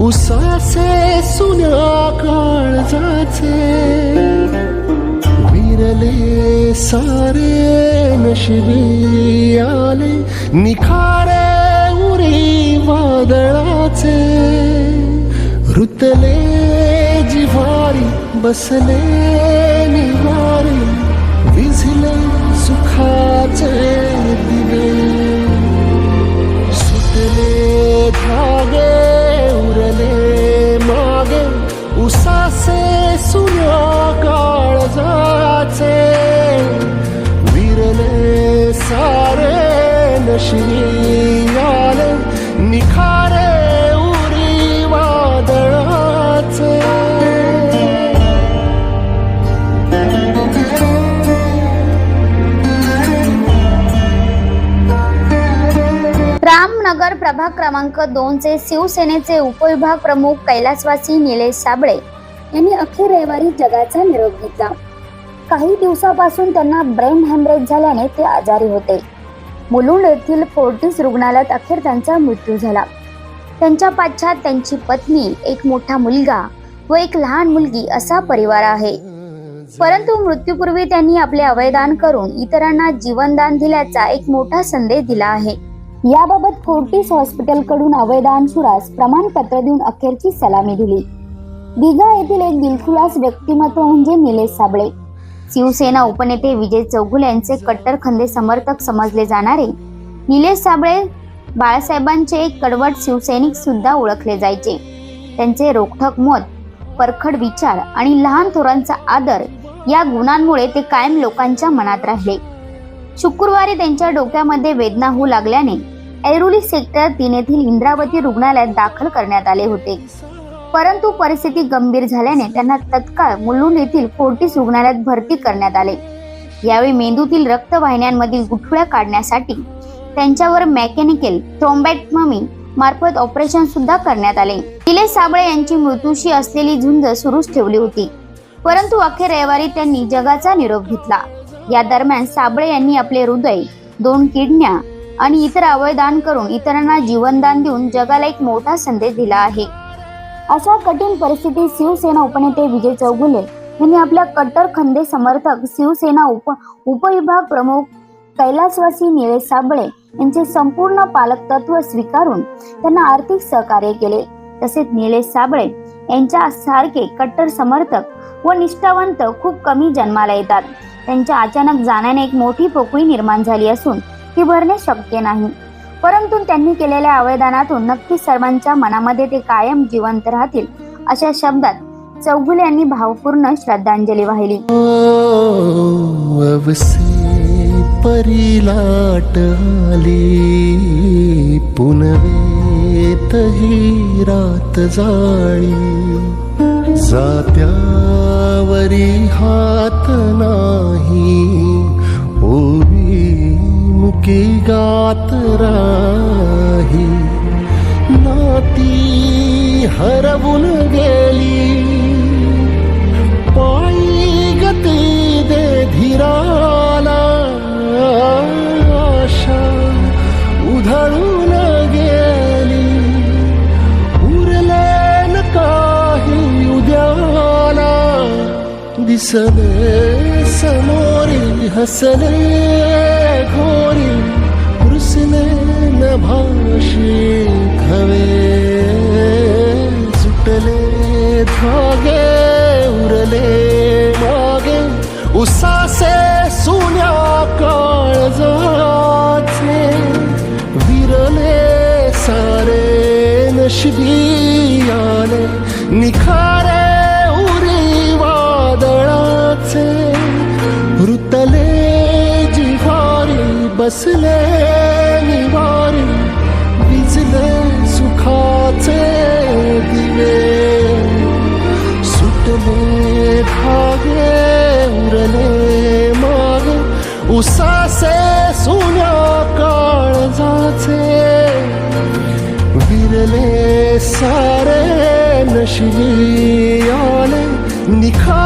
उसाचे सुन्या काळजाचे विरले सारे नशिबी आले निखारे उरी वादळाचे. रुतले जिवारी बसले निवारी विझले उसासे सुन्या काळजाचे विरले सारे नशिनी आले नगर प्रभाग क्रमांक दोनचे शिवसेनेचे उपविभाग प्रमुख कैलासवासी निलेश साबळे यांनी अखेर रविवारी जगाचा निरोप घेतला. काही दिवसापासून त्यांना ब्रेन हॅमरेज झाल्याने ते आजारी होते. मुलुंड येथील फोर्टिस रुग्णालयात अखेर त्यांचा मृत्यू झाला. त्यांच्या पाश्चात त्यांची पत्नी एक मोठा मुलगा व एक लहान मुलगी असा परिवार आहे. परंतु मृत्यूपूर्वी त्यांनी आपले अवयदान करून इतरांना जीवनदान दिल्याचा एक मोठा संदेश दिला आहे. याबाबत फोर्टिस हॉस्पिटलकडून अवयदान प्रमाणपत्र देऊन अखेरची सलामी दिली. दिघा येथील एक दिलखुलास व्यक्तिमत्व म्हणजे निलेश साबळे. शिवसेना उपनेते विजय चौगुले यांचे कट्टर खंदे समर्थक समजले जाणारे निलेश साबळे बाळासाहेबांचे एक कडवट शिवसैनिक सुद्धा ओळखले जायचे. त्यांचे रोखठक मत परखड विचार आणि लहान थोरांचा आदर या गुणांमुळे ते कायम लोकांच्या मनात राहिले. शुक्रवारी त्यांच्या डोक्यामध्ये वेदना होऊ लागल्याने ऐरोली सेक्टर तीन येथील इंद्रावती रुग्णालयात दाखल करण्यात आले होते. परंतु परिस्थिती गंभीर झाल्याने त्यांना तत्काळ मुलुंड येथील फोर्टिस रुग्णालयात भरती करण्यात आले. यावेळी मेंदूतील रक्तवाहिन्यांमधील गुठळ्या काढण्यासाठी त्यांच्यावर मेकॅनिकल थ्रोम्बॅटममी मार्फत ऑपरेशन सुद्धा करण्यात आले. निलेश साबळे यांची मृत्यूशी असलेली झुंज सुरूच ठेवली होती. परंतु अखेर रविवारी त्यांनी जगाचा निरोप घेतला. या दरम्यान साबळे यांनी आपले हृदय दोन किडण्या आणि इतर अवयदान करून इतरांना जीवनदान देऊन जगाला एक मोठा संदेश दिला आहे. अशा कठीण परिस्थितीत शिवसेना उपनेते विजय चौगुले यांनी आपल्या कट्टर खंदे समर्थक शिवसेना उप उपविभाग प्रमुख कैलासवासी निलेश साबळे यांचे संपूर्ण पालक तत्व स्वीकारून त्यांना आर्थिक सहकार्य केले. तसेच निलेश साबळे यांच्या सारखे कट्टर समर्थक व निष्ठावंत खूप कमी जन्माला येतात. त्यांच्या अचानक जाण्याने एक मोठी पोकळी निर्माण झाली असून ही भरणे शक्य नाही. परंतु त्यांनी केलेल्या अवयदानातून नक्की सर्वांच्या मनामध्ये ते कायम जिवंत राहतील अशा शब्दात चौगुले यांनी भावपूर्ण श्रद्धांजली वाहिली. अवसे पुनवेतही रात जाळी. जात्यावरी हात नाही गात राही. नाती हरवून गेली. पायी गती दे धीराला. आशा उधळून गेली. उरले न काही उद्याला. दिसले समोरी हसले. भाषी खवे सुटले धागे उरले मागे उसासे सुन्या काळजाचे विरले सारे नशिबियाने निखारे उरी वादळाचे रुतले जिवारी बसले. उसासे सुन्या काळजाचे विरले सारे नशिली आले निखा